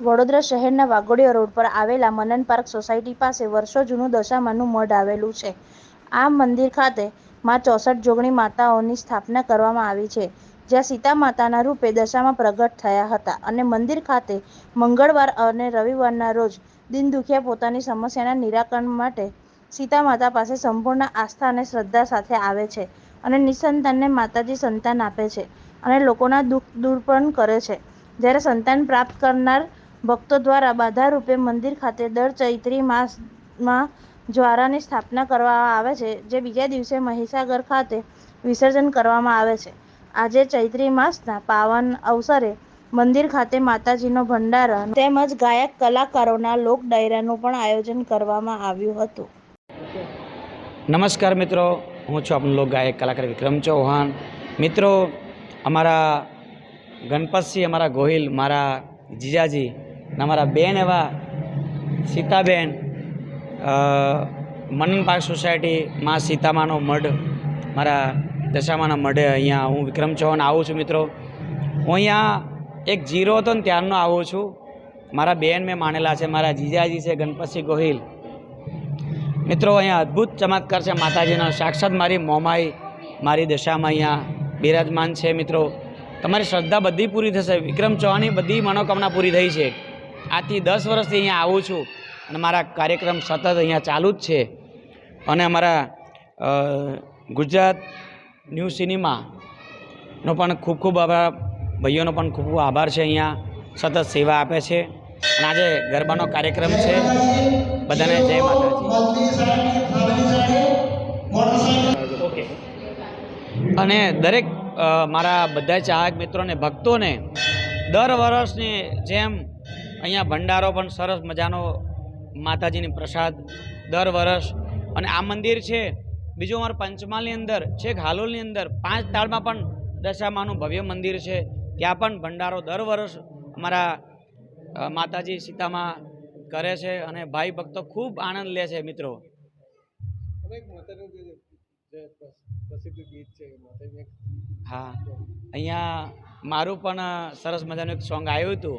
વડોદરા શહેરના વાઘોડિયા રોડ પર આવેલા મનન પાર્ક સોસાયટી પાસે વર્ષો જૂનું દશામાનું મઢ આવેલું છે. આ મંદિર ખાતે માં ચોસઠ જોગણી માતાઓની સ્થાપના કરવામાં આવી છે. જ્યાં સીતા માતાના રૂપે દશામાં પ્રગટ થયા હતા અને મંદિર ખાતે મંગળવાર અને રવિવારના રોજ દિન દુખિયા પોતાની સમસ્યાના નિરાકરણ માટે સીતા માતા પાસે સંપૂર્ણ આસ્થા અને શ્રદ્ધા સાથે આવે છે અને નિસંતાનને માતાજી સંતાન આપે છે અને લોકોના દુઃખ દૂર પણ કરે છે. જ્યારે સંતાન પ્રાપ્ત કરનાર ભક્તો દ્વારા બાધારૂપે મંદિર ખાતે દર ચૈત્રી માસમાં જ્વારાની સ્થાપના કરવામાં આવે છે, જે બીજા દિવસે મહીસાગર ખાતે વિસર્જન કરવામાં આવે છે. આજે ચૈત્રી માસના પાવન અવસરે મંદિર ખાતે માતાજીનો ભંડારા તેમજ ગાયક કલાકારોના લોક ડાયરાનું પણ આયોજન કરવામાં આવ્યું હતું. નમસ્કાર મિત્રો, હું છું આપણો લોક ગાયક કલાકાર વિક્રમ ચૌહાણ મિત્રો, અમારા ગણપતસિંહ, અમારા ગોહિલ, મારા જીજાજી અમારા બેન એવા સીતાબેન મનન પાર્ક સોસાયટી, માં સીતામાનો મઢ, મારા દશામાના મઢે અહીંયા હું વિક્રમ ચૌહાણ આવું છું મિત્રો. હું અહીંયા એક જીરો હતો ને ત્યારનો આવું છું. મારા બેન મેં માનેલા છે, મારા જીજાજી છે, ગણપતસિંહ ગોહિલ. મિત્રો, અહીંયા અદ્ભુત ચમત્કાર છે, માતાજીનો. સાક્ષાત મારી મોમાઈ, મારી દશામાં અહીંયા બિરાજમાન છે, મિત્રો. તમારી શ્રદ્ધા બધી પૂરી થશે. વિક્રમ ચૌહાણની બધી મનોકામના પૂરી થઈ છે. આજથી દસ વર્ષથી અહીંયા આવું છું અને મારા કાર્યક્રમ સતત અહીંયા ચાલુ જ છે. અને અમારા ગુજરાત ન્યૂ સિનેમાનો પણ ખૂબ ખૂબ આભાર, ભાઈઓનો પણ ખૂબ ખૂબ આભાર છે અહીંયા. સતત સેવા આપે છે. અને આજે ગરબાનો કાર્યક્રમ છે. બધાને જય માતાજી. અને દરેક મારા બધા ચાહક મિત્રોને, ભક્તોને દર વર્ષની જેમ અહીંયા ભંડારો પણ સરસ મજાનો માતાજીની પ્રસાદ દર વર્ષ. અને આ મંદિર છે બીજું અમારું પંચમહાલની અંદર છેક હાલોલની અંદર પાંચ તાળમાં પણ દશામાનું ભવ્ય મંદિર છે. ત્યાં પણ ભંડારો દર વર્ષ અમારા માતાજી સીતામાં કરે છે અને ભાઈ ભક્તો ખૂબ આનંદ લે છે મિત્રો. હા. અહીંયા મારું પણ સરસ મજાનું એક સોંગ આવ્યું હતું.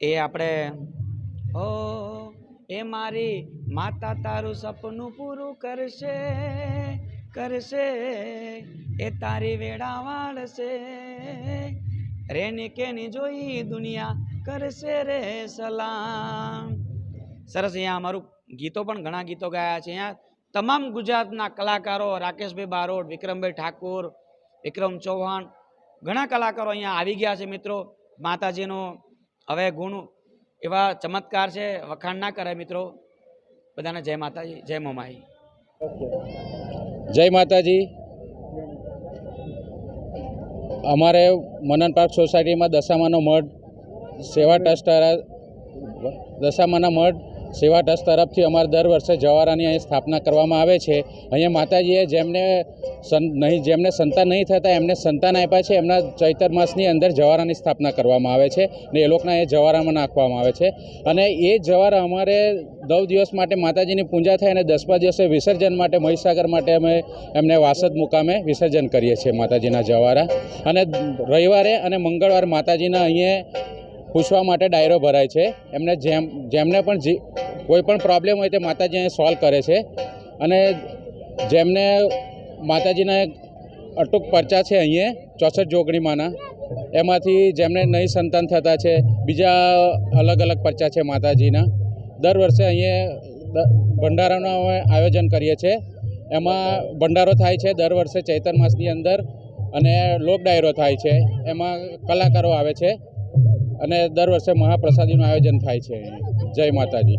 એ આપણે, ઓ, એ મારી માતા તારું સપનું પૂરું કરશે કરશે, એ તારી વેળા વાળશે, રેની કેની જોઈ દુનિયા કરશે રે સલામ. સરસ, અહીંયા અમારું ગીતો પણ ઘણા ગીતો ગાયા છે. અહીંયા તમામ ગુજરાતના કલાકારો, રાકેશભાઈ બારોટ, વિક્રમભાઈ ઠાકોર, વિક્રમ ચૌહાણ, ઘણા કલાકારો અહીંયા આવી ગયા છે મિત્રો. માતાજીનો હવે ગુણ એવા ચમત્કાર છે, વખાણ ના કરે મિત્રો. બધાને જય માતાજી, જય મોમાઈ. જય માતાજી. અમારે મનન પાર્ક સોસાયટીમાં દશામાનો મઠ સેવા ટ્રસ્ટ દશામાના મઠ સેવા ટ્રસ્ટ તરફથી અમારે દર વર્ષે જવારાની અહીં સ્થાપના કરવામાં આવે છે. અહીંયા માતાજીએ જેમને નહીં, જેમને સંતાન નહીં થતા એમને સંતાન આપ્યા છે. એમના ચૈતર માસની અંદર જવારાની સ્થાપના કરવામાં આવે છે ને એ લોકોના એ જવારામાં નાખવામાં આવે છે. અને એ જવારા અમારે નવ દિવસ માટે માતાજીની પૂજા થાય અને દસમા દિવસે વિસર્જન માટે મહીસાગર માટે અમે એમને વાસદ મુકામે વિસર્જન કરીએ છીએ માતાજીના જવારા. અને રવિવારે અને મંગળવારે માતાજીના અહીંયા પૂછવા માટે ડાયરો ભરાય છે. એમને જેમ, જેમને પણ જે, કોઈ પણ પ્રોબ્લેમ હોય તે માતાજી અહીં સોલ્વ કરે છે. અને જેમને માતાજીના અટૂક પરચા છે અહીંયા, ચોસઠ જોગણીમાંના, એમાંથી જેમને નહીં સંતાન થતા છે, બીજા અલગ અલગ પરચા છે માતાજીના. દર વર્ષે અહીંયા ભંડારાનું અમે આયોજન કરીએ છીએ એમાં ભંડારો થાય છે દર વર્ષે ચૈતર માસની અંદર અને લોક ડાયરો થાય છે. એમાં કલાકારો આવે છે. અને દર વર્ષે મહાપ્રસાદીનું આયોજન થાય છે. જય માતાજી.